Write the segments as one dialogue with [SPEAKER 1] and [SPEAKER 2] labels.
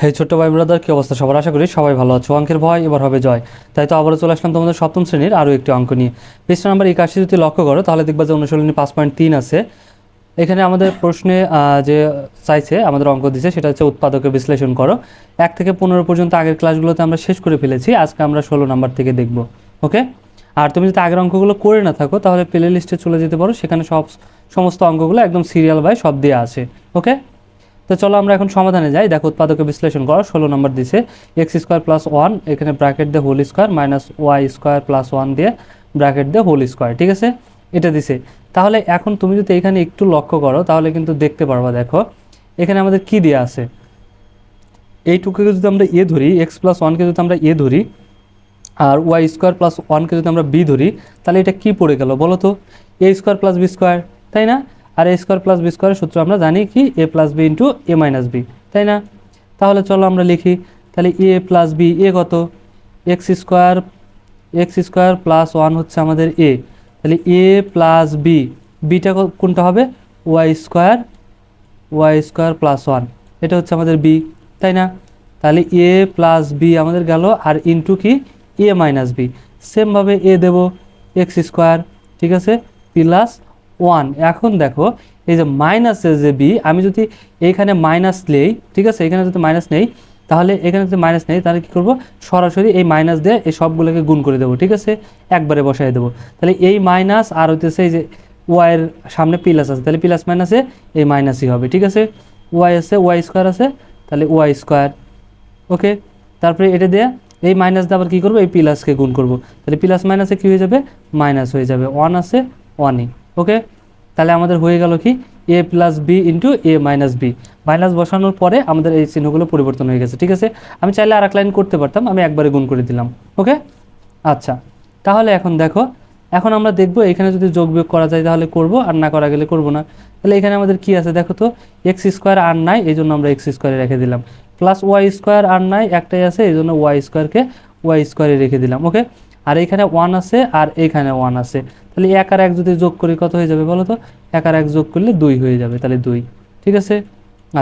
[SPEAKER 1] হে ছোট্ট ভাই ব্রাদার, কি অবস্থা সবার? আশা করি সবাই ভালো আছো। অঙ্কের ভয়, এবার হবে জয়। তাই তো আবারও চলে আসলাম তোমাদের সপ্তম শ্রেণির আরও একটি অঙ্ক নিয়ে। পৃষ্ঠা নাম্বার একাশি যদি লক্ষ্য করো, তাহলে দেখবা যে অনুশীলনী পাঁচ পয়েন্ট তিন আছে। এখানে আমাদের প্রশ্নে যে চাইছে, আমাদের অঙ্ক দিছে, সেটা হচ্ছে উৎপাদকে বিশ্লেষণ করো। এক থেকে পনেরো পর্যন্ত আগের ক্লাসগুলোতে আমরা শেষ করে ফেলেছি, আজকে আমরা ষোলো নাম্বার থেকে দেখব, ওকে? আর তুমি যদি আগের অঙ্কগুলো করে না থাকো, তাহলে প্লে লিস্টে চলে যেতে পারো, সেখানে সব সমস্ত অঙ্কগুলো একদম সিরিয়াল বাই সব দিয়ে আছে, ওকে? তো চলো আমরা এখন সমাধানে যাই। দেখো উৎপাদকে বিশ্লেষণ করো, ষোলো নম্বর দিছে এক্স স্কোয়ার প্লাস ওয়ান এখানে ব্র্যাকেট দিয়ে whole square minus y square plus one দিয়ে ব্র্যাকেট দিয়ে হোল স্কোয়ার ঠিক আছে? এটা দিছে। তাহলে এখন তুমি যদি এখানে একটু লক্ষ্য করো, তাহলে কিন্তু দেখতে পারবা, দেখো। এখানে আমাদের কি দেওয়া আছে? এইটুকুকে যদি আমরা এ ধরি এক্স প্লাস ওয়ানকে যদি আমরা এ ধরি, আর ওয়াই স্কোয়ার প্লাস ওয়ানকে যদি আমরা বি ধরি, তাহলে এটা কি পড়ে গেল বলো তো? A square plus b square তাই না? আর এ স্কোয়ার প্লাস বি স্কোয়ারের সূত্র আমরা জানি কি? A plus b into a minus b তাই না? তাহলে চলো আমরা লিখি, তাহলে এ প্লাস বি এ কত? X square x square plus one হচ্ছে আমাদের এ তাহলে এ প্লাস বি বিটা কোনটা হবে? Y square y square plus one এটা হচ্ছে আমাদের বি তাই না? তাহলে এ প্লাস বি আমাদের গেল, আর ইন্টু কি? এ মাইনাস বি সেমভাবে এ দেব এক্স স্কোয়ার ঠিক আছে? Plus one. এখন দেখো, এই যে মাইনাসের যে বি আমি যদি এইখানে মাইনাস নেই, ঠিক আছে? এখানে যদি মাইনাস নেই, তাহলে এখানে যদি মাইনাস নেই, তাহলে কী করব? সরাসরি এই মাইনাস দিয়ে এই সবগুলোকে গুণ করে দেবো, ঠিক আছে? একবারে বসাই দেবো। তাহলে এই মাইনাস আর হইতেছে এই যে ওয়াইয়ের সামনে প্লাস আছে, তাহলে প্লাস মাইনাসে এই মাইনাসই হবে, ঠিক আছে? ওয়াই আছে ওয়াই স্কোয়ার আছে, তাহলে ওয়াই স্কোয়ার ওকে তারপরে এটা দিয়ে এই মাইনাস দিয়ে আবার কী করব? এই প্লাসকে গুণ করব। তাহলে প্লাস মাইনাসে কী হয়ে যাবে? মাইনাস হয়ে যাবে। ওয়ান আছে ওয়ানই ওকে? তাহলে আমাদের হয়ে গেল কি? A plus b into a minus b minus বসানোর পরে আমাদের এই চিহ্নগুলো পরিবর্তন হয়ে গেছে, ঠিক আছে? আমি চাইলে আর এক লাইন করতে পারতাম, আমি একবারে গুণ করে দিলাম, ওকে? আচ্ছা তাহলে এখন দেখো, এখন আমরা দেখব এখানে যদি যোগ বিয়োগ করা যায় তাহলে করব, আর না করা গেলে করব না। তাহলে এখানে আমাদের কি আছে দেখো তো? এক্স স্কোয়ার আর নাই, এই জন্য আমরা এক্স স্কোয়ারে রেখে দিলাম। প্লাস ওয়াই স্কোয়ার আর নাই, একটাই আছে, এই জন্য ওয়াই স্কোয়ারকে ওয়াই স্কোয়ারে রেখে দিলাম, ওকে? আর এখানে ওয়ান আছে, আর এখানে ওয়ান আছে। তাহলে এক আর এক যদি যোগ করি কত হয়ে যাবে বলো তো? এক আর এক যোগ করলে দুই হয়ে যাবে, তাহলে দুই, ঠিক আছে?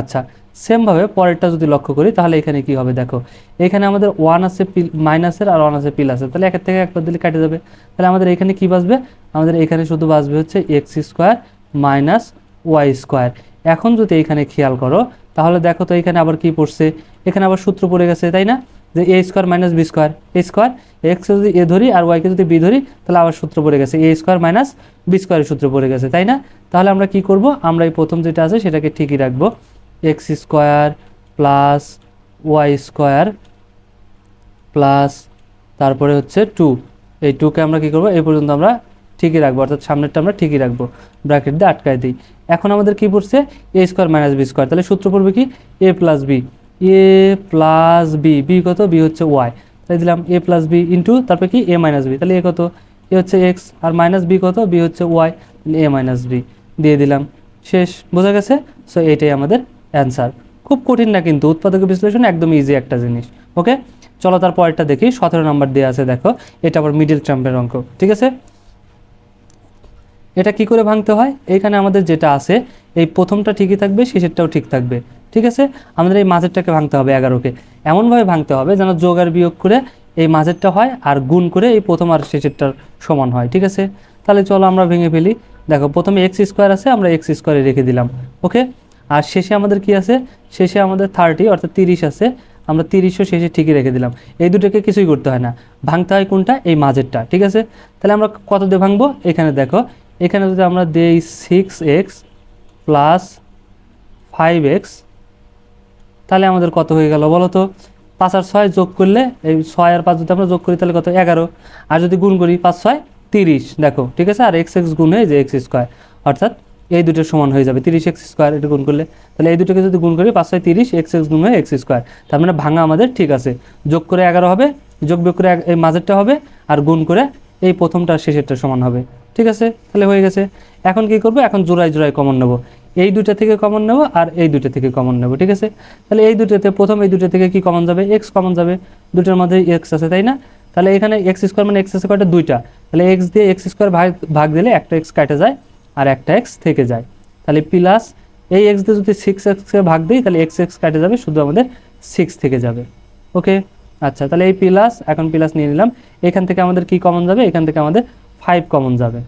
[SPEAKER 1] আচ্ছা সেমভাবে পরেরটা যদি লক্ষ্য করি, তাহলে এখানে কি হবে দেখো? এখানে আমাদের ওয়ান আছে মাইনাসের আর ওয়ান আছে প্লাসের তাহলে একের থেকে একবার দিলে কেটে যাবে। তাহলে আমাদের এখানে কি বাঁচবে? আমাদের এখানে শুধু বাঁচবে হচ্ছে x square minus y square এখন যদি এখানে খেয়াল করো, তাহলে দেখো তো এখানে আবার কি পড়ছে? এখানে আবার সূত্র পড়ে গেছে, তাই না? যে a square minus b square a square x যদি এ ধরি আর ওয়াইকে যদি বি ধরি, তাহলে আবার সূত্র পড়ে গেছে। এ স্কোয়ার মাইনাস বি স্কোয়ারের সূত্র পড়ে গেছে, তাই না? তাহলে আমরা কি করব? আমরা এই প্রথম যেটা আছে সেটাকে ঠিকই রাখব। X square plus y square plus তারপরে হচ্ছে টু এই টুকে আমরা কি করব? এই পর্যন্ত আমরা ঠিকই রাখব, অর্থাৎ সামনেরটা আমরা ঠিকই রাখব। ব্র্যাকেট দিয়ে আটকায় দিই। এখন আমাদের কি পড়ছে? A square minus b square তাহলে সূত্র পড়বে কি? A plus b a plus b b কত? বি হচ্ছে ওয়াই তাই দিলাম এ প্লাস বি ইন্টু তারপরে কি? এ মাইনাস বি তাহলে এ কত? এ হচ্ছে এক্স আর মাইনাস বি কত? বি হচ্ছে ওয়াই এ মাইনাস বি দিয়ে দিলাম। শেষ। বোঝা গেছে? সো এটাই আমাদের অ্যান্সার খুব কঠিন না কিন্তু, উৎপাদক বিশ্লেষণ একদম ইজি একটা জিনিস। ওকে চলো তার পরেরটা দেখি। সতেরো নম্বর দেওয়া আছে, দেখো। এটা আবার মিডিল ট্রাম্পের অঙ্ক। ঠিক আছে? এটা কি করে ভাঙতে হয়? এইখানে আমাদের যেটা আছে, এই প্রথমটা ঠিকই থাকবে, শেষেরটাও ঠিক থাকবে। ঠিক আছে? আমাদের এই মাঝেরটাকে ভাঙতে হবে এগারোকে। এমনভাবে ভাঙতে হবে যেন যোগ আর বিয়োগ করে এই মাঝেরটা হয় আর গুণ করে এই প্রথম আর শেষেরটার সমান হয়, ঠিক আছে? তাহলে চলো আমরা ভেঙে ফেলি। দেখো, প্রথমে এক্স স্কোয়ার আছে, আমরা এক্স স্কোয়ারে রেখে দিলাম, ওকে? আর শেষে আমাদের কি আছে? শেষে আমাদের থার্টি অর্থাৎ তিরিশ আছে। আমরা তিরিশও শেষে ঠিকই রেখে দিলাম। এই দুটোকে কিছুই করতে হয় না। ভাঙতে হয় কোনটা? এই মাঝেরটা, ঠিক আছে? তাহলে আমরা কত দিয়ে ভাঙবো? এখানে দেখো, এখানে যদি আমরা দেই six x plus five x তাহলে আমাদের কত হয়ে গেল বলো তো? পাঁচ আর ছয় যোগ করলে, এই ছয় আর পাঁচ যদি আমরা যোগ করি, তাহলে কত? এগারো। আর যদি গুণ করি, পাঁচ, ছয়, তিরিশ। দেখো, ঠিক আছে? আর এক্স এক্স গুণ হয়ে যে এক্স স্কোয়ার। অর্থাৎ এই দুটোর সমান হয়ে যাবে, তিরিশ এক্স স্কোয়ার এটা গুণ করলে। তাহলে এই দুটোকে যদি গুণ করি, পাঁচ, ছয়, তিরিশ, এক্স এক্স গুণ হয়ে এক্স স্কোয়ার। তার মানে ভাঙা আমাদের ঠিক আছে। যোগ করে এগারো হবে, যোগ বিয়োগ করে এই মাঝেরটা হবে, আর গুণ করে এই প্রথমটা শেষেরটা সমান হবে। ঠিক আছে? তাহলে হয়ে গেছে। এখন কি করব? এখন জোড়ায় জোড়ায় কমন নেব। এই দুটা থেকে কমন নেব আর এই দুটা থেকে কমন নেব, ঠিক আছে? তাহলে এই দুটাতে প্রথম এই দুটা থেকে কি কমন যাবে? এক্স কমন যাবে। দুটার মধ্যে এক্স আছে, তাই না? তাহলে এখানে এক্স স্কোয়ার মানে এক্স আছে কয়টা? দুইটা। তাহলে এক্স দিয়ে এক্স স্কোয়ার ভাগ ভাগ দিলে একটা এক্স কাটে যায় আর একটা এক্স থেকে যায়। তাহলে প্লাস এই এক্স দিয়ে যদি সিক্স এক্সকে ভাগ দিই, তাহলে এক্স এক্স কাটে যাবে, শুধু আমাদের সিক্স থেকে যাবে। ওকে আচ্ছা তাহলে এই প্লাস এখন প্লাস নিয়ে নিলাম। এখান থেকে আমাদের কি কমন যাবে? এখান থেকে আমাদের ফাইভ কমন যাবে।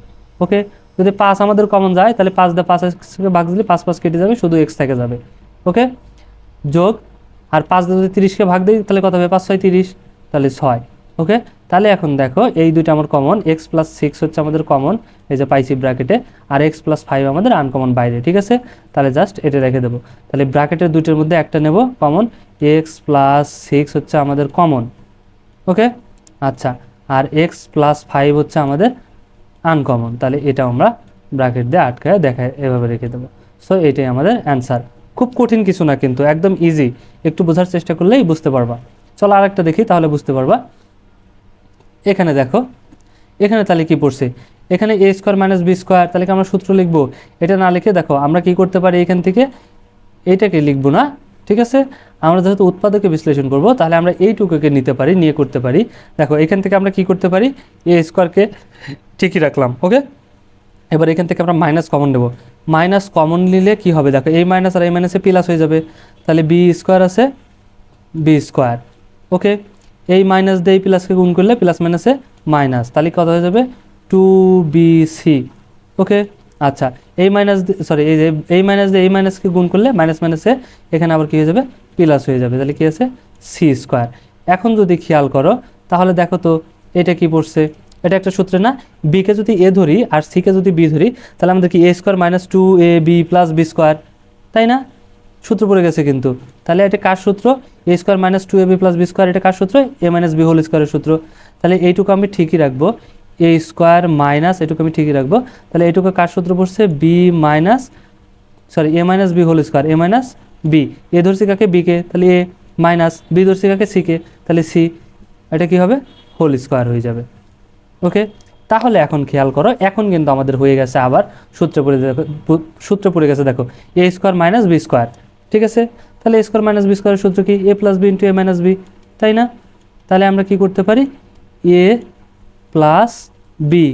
[SPEAKER 1] ওকে যদি পাঁচ আমাদের কমন যায়, তাহলে পাঁচ দিয়ে পাঁচ এক্সকে ভাগ দিলে পাঁচ পাঁচ কেটে যাবে, শুধু এক্স থেকে যাবে। ওকে? যোগ, আর পাঁচ দিয়ে যদি তিরিশকে ভাগ দিই, তাহলে কত হবে? পাঁচ, ছয়, তিরিশ, তাহলে ছয়। ওকে? তাহলে এখন দেখো, এই দুইটা আমার কমন এক্স প্লাস সিক্স হচ্ছে আমাদের কমন এই যে পাইছি ব্র্যাকেটে আর এক্স প্লাস ফাইভ আমাদের আনকমন বাইরে, ঠিক আছে? তাহলে জাস্ট এটা রেখে দেবো। তাহলে ব্র্যাকেটের দুইটার মধ্যে একটা নেব কমন এক্স প্লাস সিক্স হচ্ছে আমাদের কমন ওকে? আচ্ছা আর এক্স প্লাস ফাইভ হচ্ছে আমাদের আনকমন তাহলে এটা আমরা ব্র্যাকেট দিয়ে আটকায় দেখায়, এভাবে রেখে দেবো। সো এটাই আমাদের অ্যান্সার খুব কঠিন কিছু না কিন্তু, একদম ইজি একটু বোঝার চেষ্টা করলেই বুঝতে পারবা। চলো আরেকটা দেখি, তাহলে বুঝতে পারবা। এখানে দেখো, এখানে তাহলে কি পড়ছে? এখানে a square minus b square তাহলে কি আমরা সূত্র লিখব? এটা না লিখে দেখো, আমরা কি করতে পারি এখান থেকে? এটাকে লিখব না ঠিক আছে? আমরা যেহেতু উৎপাদকে বিশ্লেষণ করব, তাহলে আমরা এইটুকুকে নিতে পারি, নিয়ে করতে পারি। দেখো, এখান থেকে আমরা কি করতে পারি? এ স্কোয়ারকে ঠিকই রাখলাম, ওকে? এবার এখান থেকে আমরা মাইনাস কমন নেব। মাইনাস কমন নিলে কি হবে? দেখো এই মাইনাস আর এই মাইনাসে প্লাস হয়ে যাবে। তাহলে বি স্কোয়ার আছে বি স্কোয়ার, ওকে? এই মাইনাস দিয়ে প্লাসকে গুণ করলে প্লাস মাইনাসে মাইনাস। তাহলে কত হয়ে যাবে? Two b c, okay? আচ্ছা এই মাইনাস সরি এই যে এই মাইনাস দিয়ে এই মাইনাসকে গুণ করলে মাইনাস মাইনাসে এখানে আবার কী হয়ে যাবে? প্লাস হয়ে যাবে। তাহলে কী আছে? সি স্কোয়ার এখন যদি খেয়াল করো, তাহলে দেখো তো, এটা কি পড়ছে? এটা একটা সূত্রে না? বিকে যদি এ ধরি আর সিকে যদি বি ধরি, তাহলে আমাদের কি a square minus two a b plus b square তাই না? সূত্র পড়ে গেছে কিন্তু। তাহলে এটা কার সূত্র? A square minus two a b plus b square এটা কার সূত্র? এ মাইনাস বি হোল স্কোয়ারের সূত্র। তাহলে এইটুকু আমি ঠিকই রাখব। এ স্কোয়ার মাইনাস এটুকু আমি ঠিকই রাখব। তাহলে এইটুকু কার সূত্র পড়ছে b minus sorry a minus b whole square a minus b a ধরছি কাকে? বিকে তাহলে এ মাইনাস বি ধরছি কাকে? সিকে তাহলে সি এটা কি হবে? হোল স্কোয়ার হয়ে যাবে। ওকে তাহলে এখন খেয়াল করো, এখন কিন্তু আমাদের হয়ে গেছে আবার সূত্রে পড়ে দেখো সূত্রে পড়ে গেছে দেখো a square minus b square ঠিক আছে? তাহলে এ স্কোয়ার মাইনাস বি স্কোয়ারের সূত্র কি? A plus b into a minus b তাই না? তাহলে আমরা কি করতে পারি? এ প্লাস বি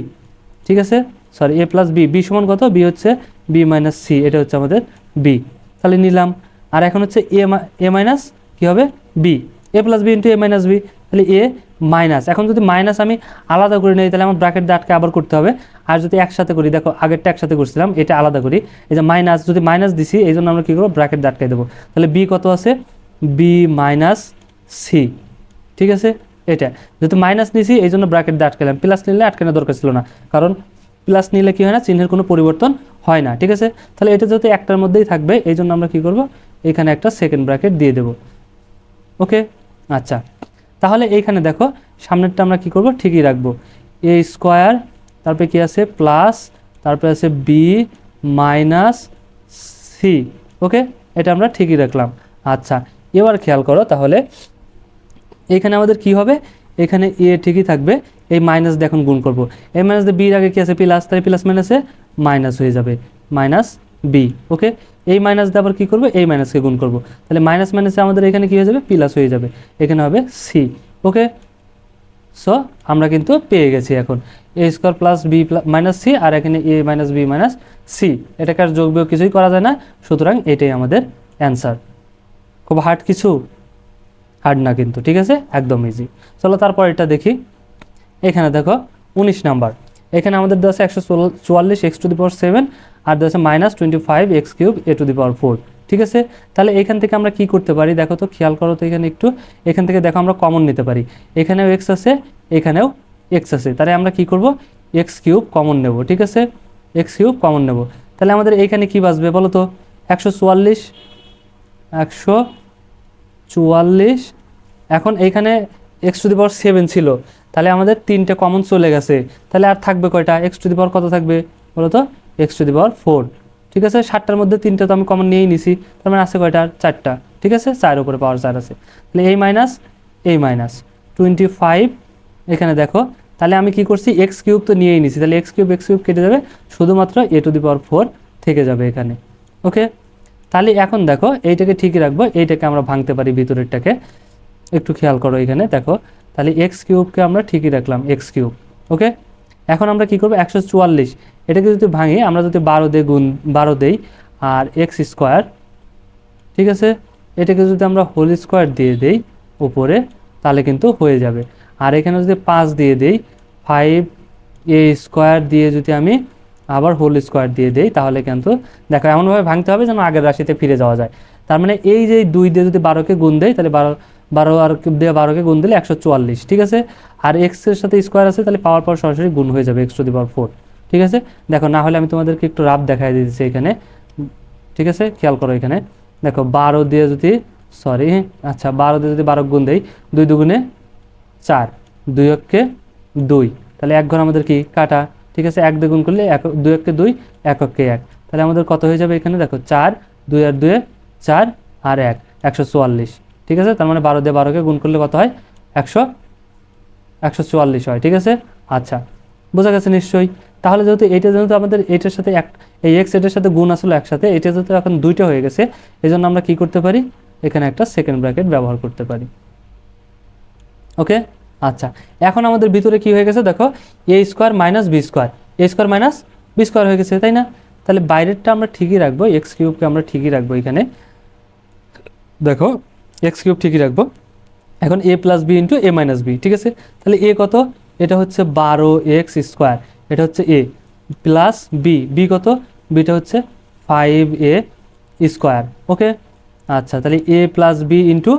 [SPEAKER 1] ঠিক আছে? Sorry a plus b b সমান কত? বি হচ্ছে বি মাইনাস সি এটা হচ্ছে আমাদের বি তাহলে নিলাম। আর এখন হচ্ছে এ এ মাইনাস কী হবে? B a plus b into a minus b তাহলে এ মাইনাস এখন যদি মাইনাস আমি আলাদা করে নিই, তাহলে আমার ব্র্যাকেট দিয়ে আবার করতে হবে। আর যদি একসাথে করি, দেখো, আগেরটা একসাথে করছিলাম, এটা আলাদা করি। এই যে মাইনাস যদি মাইনাস দিছি, এই জন্য আমরা কী করব? ব্র্যাকেট দিয়ে দেবো। তাহলে বি কত আছে? বি মাইনাস সি ঠিক আছে? এটা। যেহেতু মাইনাস নিছি এই জন্য ব্র্যাকেট দিয়ে আটকালাম প্লাস নিলে আটকানোর দরকার ছিল না। কারণ প্লাস নিলে কি হয় না, চিহ্নের কোনো পরিবর্তন হয় না, ঠিক আছে? তাহলে এটা যেহেতু একটার মধ্যেই থাকবে এই জন্য আমরা কি করব? এখানে একটা সেকেন্ড ব্র্যাকেট দিয়ে দেব। ওকে আচ্ছা। তাহলে এইখানে দেখো, সামনেরটা আমরা কি করব? ঠিকই রাখব। এ স্কোয়ার তারপরে কি আছে? প্লাস তারপরে আছে বি মাইনাস সি ওকে এটা আমরা ঠিকই রাখলাম। আচ্ছা। এবার খেয়াল করো, তাহলে এখানে আমাদের কি হবে? এখানে এ ঠিকই থাকবে। এই মাইনাস দিয়ে এখন গুণ করব। এই মাইনাস দিয়ে বির আগে কি আছে? প্লাস তাই প্লাস মাইনাসে মাইনাস হয়ে যাবে। মাইনাস বি ওকে এই মাইনাস দিয়ে আবার কী করব? এই মাইনাসকে গুণ করব। তাহলে মাইনাস মাইনাসে আমাদের এখানে কী হয়ে যাবে? প্লাস হয়ে যাবে। এখানে হবে সি ওকে সো আমরা কিন্তু পেয়ে গেছি এখন। A square plus b minus c আর এখানে a minus b minus c এটাকে আর যোগ বিয়োগ কিছুই করা যায় না। সুতরাং এটাই আমাদের অ্যান্সার খুব হার্ড কিছু? হার্ড না কিন্তু, ঠিক আছে? একদম ইজি চলো তারপর এটা দেখি। এখানে দেখো, উনিশ নাম্বার। এখানে আমাদের দেওয়া আছে একশো চুয়াল্লিশ x to the power seven, আর দেওয়া আছে minus twenty five x cube a to the power four, ঠিক আছে? তাহলে এখান থেকে আমরা কি করতে পারি? দেখো তো, খেয়াল করো তো এখানে একটু। এখান থেকে দেখো আমরা কমন নিতে পারি। এখানেও এক্স আছে, এখানেও এক্স আছে। তাহলে আমরা কি করব? এক্স কিউব কমন নেব, ঠিক আছে? এক্স কিউব কমন নেব। তাহলে আমাদের এইখানে কি বাঁচবে বলো তো? একশো চুয়াল্লিশ, একশো চুয়াল্লিশ। এখন এইখানে x to the power seven ছিল। তাহলে আমাদের তিনটে কমন চলে গেছে। তাহলে আর থাকবে কয়টা? এক্স টু দি পাওয়ার কত থাকবে? বলো তো x to the power four ঠিক আছে? সাতটার মধ্যে তিনটে তো আমি কমন নিয়েই নিছি। তার মানে আছে কয়টা? চারটা। ঠিক আছে? চার উপরে পাওয়ার চার আছে। তাহলে এই মাইনাস এই মাইনাস টোয়েন্টি ফাইভ এখানে দেখো। তাহলে আমি কি করছি? এক্স কিউব তো নিয়েই নিছি। তাহলে এক্স কিউব এক্স কিউব কেটে যাবে। শুধুমাত্র এ টু দি পাওয়ার ফোর থেকে যাবে এখানে। ওকে তাহলে এখন দেখো, এইটাকে ঠিকই রাখব, এইটাকে আমরা ভাঙতে পারি ভিতরেরটাকে। একটু খেয়াল করো এখানে, দেখো। তাহলে এক্স কিউবকে আমরা ঠিকই রাখলাম এক্স কিউব, ওকে? এখন আমরা কি করব? একশো চুয়াল্লিশ। এটাকে যদি ভাঙি, আমরা যদি বারো দে গুণ, বারো দেই, আর এক্স স্কোয়ার ঠিক আছে? এটাকে যদি আমরা হোল স্কোয়ার দিয়ে দেই উপরে, তাহলে কিন্তু হয়ে যাবে। আর এখানে যদি পাঁচ দিয়ে দেই ফাইভ এ স্কোয়ার দিয়ে যদি আমি আবার হোল স্কোয়ার দিয়ে দেই, তাহলে কিন্তু দেখো এমনভাবে ভাঙতে হবে যেন আগের রাশিতে ফিরে যাওয়া যায়। তার মানে এই যে দুই দিয়ে যদি বারোকে গুণ দেয় তাহলে বারো বারো আর দিয়ে বারোকে গুণ দিলে একশো চুয়াল্লিশ, ঠিক আছে? আর এক্সের সাথে স্কোয়ার আছে, তাহলে পাওয়ার পর সরাসরি গুণ হয়ে যাবে x to the power four ঠিক আছে? দেখো, না হলে আমি তোমাদেরকে একটু রাফ দেখাই দিচ্ছি এখানে, ঠিক আছে? খেয়াল করো এখানে। দেখো, বারো দিয়ে যদি সরি আচ্ছা বারো দিয়ে যদি বারো গুণ দেই, দুই দুগুণে চার, দুই অক্ষে দুই, তাহলে এক ঘর আমাদের কি? কাটা। ঠিক আছে, এক দ্বিগুণ করলে এক, দুই অক্ষে দুই, এক অক্ষে এক। তাহলে আমাদের কত হয়ে যাবে এখানে? দেখো, চার, দুই আর দুয়ে চার আর এক, একশো চুয়াল্লিশ। ঠিক আছে? তার মানে বারো দিয়ে বারোকে গুণ করলে কত হয়? একশো একশো চুয়াল্লিশ হয়, ঠিক আছে? আচ্ছা বোঝা গেছে নিশ্চয়ই। তাহলে যেহেতু এটা যেহেতু আমাদের এটার সাথে এক, এই এক্স এটার সাথে গুণ আসলে একসাথে এটা যেহেতু এখন দুইটা হয়ে গেছে এই জন্য আমরা কি করতে পারি? এখানে একটা সেকেন্ড ব্র্যাকেট ব্যবহার করতে পারি। ওকে আচ্ছা এখন আমাদের ভিতরে কি হয়ে গেছে দেখো a square minus b square a square minus b square হয়ে গেছে, তাই না? তাহলে বাইরেরটা আমরা ঠিকই রাখব এক্স কিউবকে আমরা ঠিকই রাখব এখানে। দেখো এক্স কিউব ঠিকই রাখব। এখন a plus b into a minus b ঠিক আছে? তাহলে এ কত? এটা হচ্ছে বারো এক্স স্কোয়ার এটা হচ্ছে এ প্লাস বি বি কত? বিটা হচ্ছে ফাইভ এ স্কোয়ার ওকে আচ্ছা তাহলে a plus b into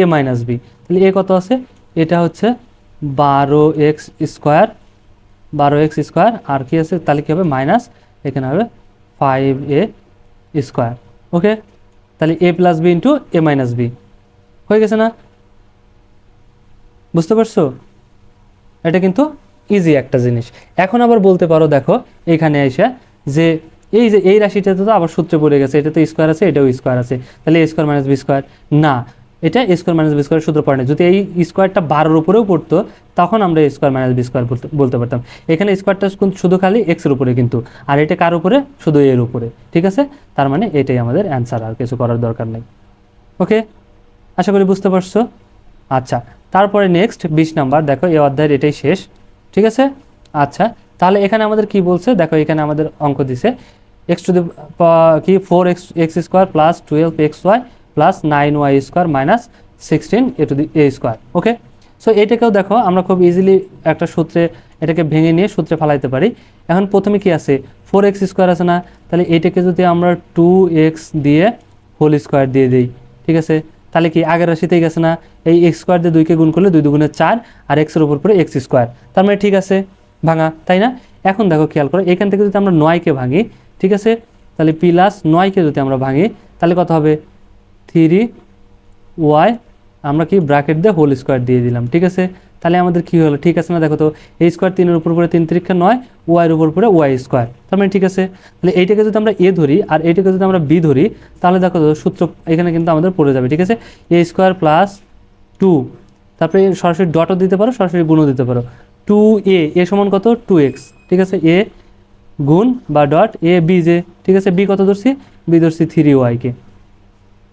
[SPEAKER 1] a minus b তাহলে এ কত আছে? এটা হচ্ছে বারো এক্স স্কোয়ার, বারো এক্স স্কোয়ার, আর কি আছে? তাহলে কী হবে? মাইনাস, এখানে হবে ফাইভ এ স্কোয়ার। ওকে? তাহলে a plus b into a minus b. হয়ে গেছে না? বুঝতে পারছ? এটা কিন্তু ইজি একটা জিনিস। এখন আবার বলতে পারো, দেখো, এখানে এসে যে এই যে এই রাশিটাতে তো আবার সূত্রে পড়ে গেছে এটা তো স্কোয়ার আছে, এটাও স্কোয়ার আছে। তাহলে a square minus b square. না এটা a square minus b square সূত্র পড়ে না। যদি এই স্কোয়ারটা বারোর উপরেও পড়তো, তখন আমরা a square minus b square বলতে পারতাম। এখানে স্কোয়ারটা শুধু খালি এক্সের উপরে কিন্তু। আর এটা কার উপরে? শুধু এর উপরে। ঠিক আছে? তার মানে এটাই আমাদের অ্যান্সার আর কিছু করার দরকার নেই। ওকে আশা করি বুঝতে পারছ? আচ্ছা তারপরে নেক্সট বিশ নাম্বার। দেখো, এই অধ্যায়ের এটাই শেষ। ঠিক আছে? আচ্ছা তাহলে এখানে আমাদের কি বলছে? দেখো, এখানে আমাদের অঙ্ক দিছে। এক্স টু দি কি? Four x x square plus twelve x y plus nine y square minus sixteen a to the a square okay so এটাকেও দেখো, আমরা খুব ইজিলি একটা সূত্রে, এটাকে ভেঙে নিয়ে সূত্রে ফালাইতে পারি। এখন প্রথমে কি আছে? ফোর এক্স স্কোয়ার আছে না? তাহলে এটাকে যদি আমরা টু এক্স দিয়ে হোল স্কোয়ার দিয়ে দিই, ঠিক আছে? তাহলে কি আগের রাশিতেই গেছে না? এই এক্স স্কোয়ার দিয়ে দুইকে গুণ করলে দুই দুগুণে চার, আর এক্সের উপর পরে এক্স স্কোয়ার তার মানে ঠিক আছে, ভাঙা, তাই না? এখন দেখো খেয়াল করো, এখান থেকে যদি আমরা নয়কে ভাঙি, ঠিক আছে? তাহলে প্লাস নয়কে যদি আমরা ভাঙি, তাহলে কত হবে? থ্রি ওয়াই আমরা কি ব্র্যাকেট দিয়ে হোল স্কোয়ার দিয়ে দিলাম, ঠিক আছে? তাহলে আমাদের কি হলো? ঠিক আছে না? দেখো তো এই স্কোয়ার তিনের উপর পরে তিন তিরিক্ষা নয় ওয়াইয়ের উপর পরে ওয়াই স্কোয়ার তার মানে ঠিক আছে? তাহলে এইটাকে যদি আমরা এ ধরি আর এইটাকে যদি আমরা বি ধরি, তাহলে দেখো তো, সূত্র এখানে কিন্তু আমাদের পড়ে যাবে, ঠিক আছে? এ স্কোয়ার প্লাস টু তারপরে সরাসরি ডটও দিতে পারো, সরাসরি গুণও দিতে পারো। টু এ এ সমান কত? টু এক্স ঠিক আছে? এ গুণ বা ডট এ বি যে, ঠিক আছে? বি কত ধরছি? বি ধরছি থ্রি ওয়াইকে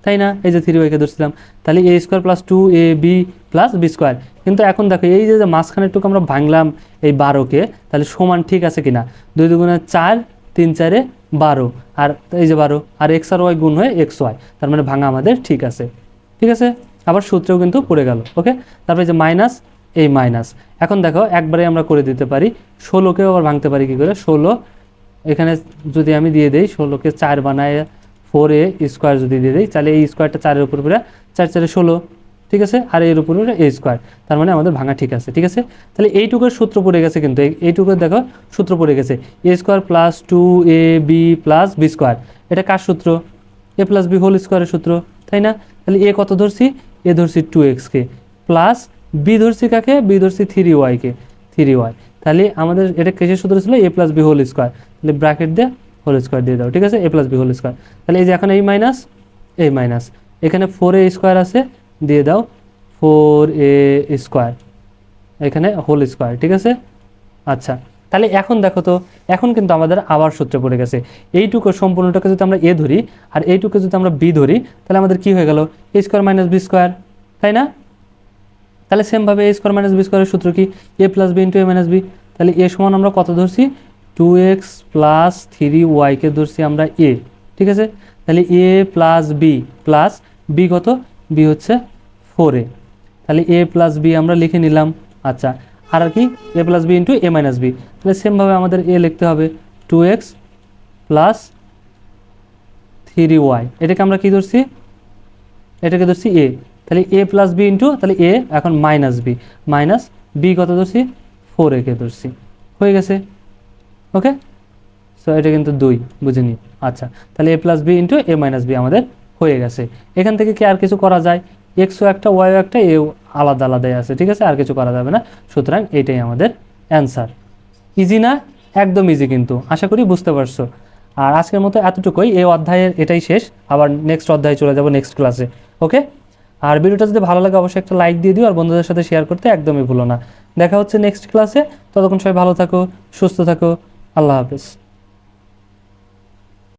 [SPEAKER 1] তাই না? এই যে থ্রি ওয়াইকে ধরছিলাম। তাহলে a square plus two a b plus b square কিন্তু এখন দেখো, এই যে যে মাঝখানের টুকু আমরা ভাঙলাম এই বারোকে, তাহলে সমান ঠিক আছে কিনা? দুই দুগুণে চার, তিন চারে বারো। আর এই যে বারো, আর এক্স আর ওয়াই গুণ হয়ে এক্স ওয়াই তার মানে ভাঙা আমাদের ঠিক আছে। ঠিক আছে? আবার সূত্রেও কিন্তু পড়ে গেল ওকে তারপরে যে মাইনাস এই মাইনাস এখন দেখো, একবারে আমরা করে দিতে পারি। ষোলোকেও আবার ভাঙতে পারি কী করে? ষোলো। এখানে যদি আমি দিয়ে দিই, ষোলোকে চার বানায় ফোর এ স্কোয়ার যদি দিয়ে দিই, তাহলে এই স্কোয়ারটা চারের উপর পরে চার চারে ষোলো, ঠিক আছে? আর এর উপর পরে এ স্কোয়ার। তার মানে আমাদের ভাঙা ঠিক আছে ঠিক আছে? তাহলে এইটুকুর সূত্র পড়ে গেছে কিন্তু, এই- এইটুকুর দেখো, সূত্র পড়ে গেছে। A square plus two a b plus b square. এটা কার সূত্র? এ প্লাস বি হোল স্কোয়ারের সূত্র, তাই না? তাহলে এ কত ধরছি? এ ধরছি টু এক্সকে প্লাস বি ধরছি কাকে? বি ধরছি থ্রি ওয়াইকে থ্রি ওয়াই। তাহলে আমাদের, এটা কেসের সূত্র ছিল? A plus b whole square. তাহলে ব্র্যাকেট দিয়ে হোল স্কোয়ার দিয়ে দাও, ঠিক আছে? A plus b whole square তাহলে এই যে এখন এই মাইনাস এই মাইনাস এখানে ফোর এ স্কোয়ার আছে, দিয়ে দাও ফোর এ স্কোয়ার এখানে হোল স্কোয়ার ঠিক আছে? আচ্ছা তাহলে এখন দেখো তো, এখন কিন্তু আমাদের আবার সূত্রে পড়ে গেছে। এইটুকু সম্পূর্ণটাকে যদি আমরা এ ধরি, আর এইটুকু যদি আমরা বি ধরি, তাহলে আমাদের কি হয়ে গেল? A square minus b square তাই না? তাহলে সেমভাবে এ স্কোয়ার মাইনাস বি স্কোয়ারের সূত্র কি? A plus b into a minus b তাহলে এ সমান আমরা কত ধরছি? টু এক্স প্লাস থ্রি ওয়াইকে ধরছি আমরা এ ঠিক আছে? তাহলে a plus b plus b কত? বি হচ্ছে ফোর এ তাহলে এ প্লাস বি আমরা লিখে নিলাম। আচ্ছা আর কি? A plus b into a minus b তাহলে সেমভাবে আমাদের এ লিখতে হবে। Two x plus three y এটাকে আমরা কি ধরছি? এটাকে ধরছি এ তাহলে এ প্লাস বি ইন্টু তাহলে এ এখন মাইনাস বি মাইনাস বি কত ধরছি? ফোর একে ধরছি। হয়ে গেছে। ওকে সো এটা কিন্তু দুই বুঝে নি আচ্ছা তাহলে a plus b into a minus b আমাদের হয়ে গেছে। এখান থেকে কি আর কিছু করা যায়? এক্সও একটা ওয়াইও একটা এও আলাদা আলাদাই আছে, ঠিক আছে? আর কিছু করা যাবে না। সুতরাং এটাই আমাদের অ্যান্সার ইজি না? একদম ইজি কিন্তু, আশা করি বুঝতে পারছ। আর আজকের মতো এতটুকুই, এই অধ্যায়ের এটাই শেষ। আবার নেক্সট অধ্যায়ে চলে যাব নেক্সট ক্লাসে ওকে আর ভিডিওটা যদি ভালো লাগে, অবশ্যই একটা লাইক দিয়ে দিও, আর বন্ধুদের সাথে শেয়ার করতে একদমই ভুলো না। দেখা হচ্ছে নেক্সট ক্লাসে ততক্ষণ সবাই ভালো থাকো, সুস্থ থাকো palavras.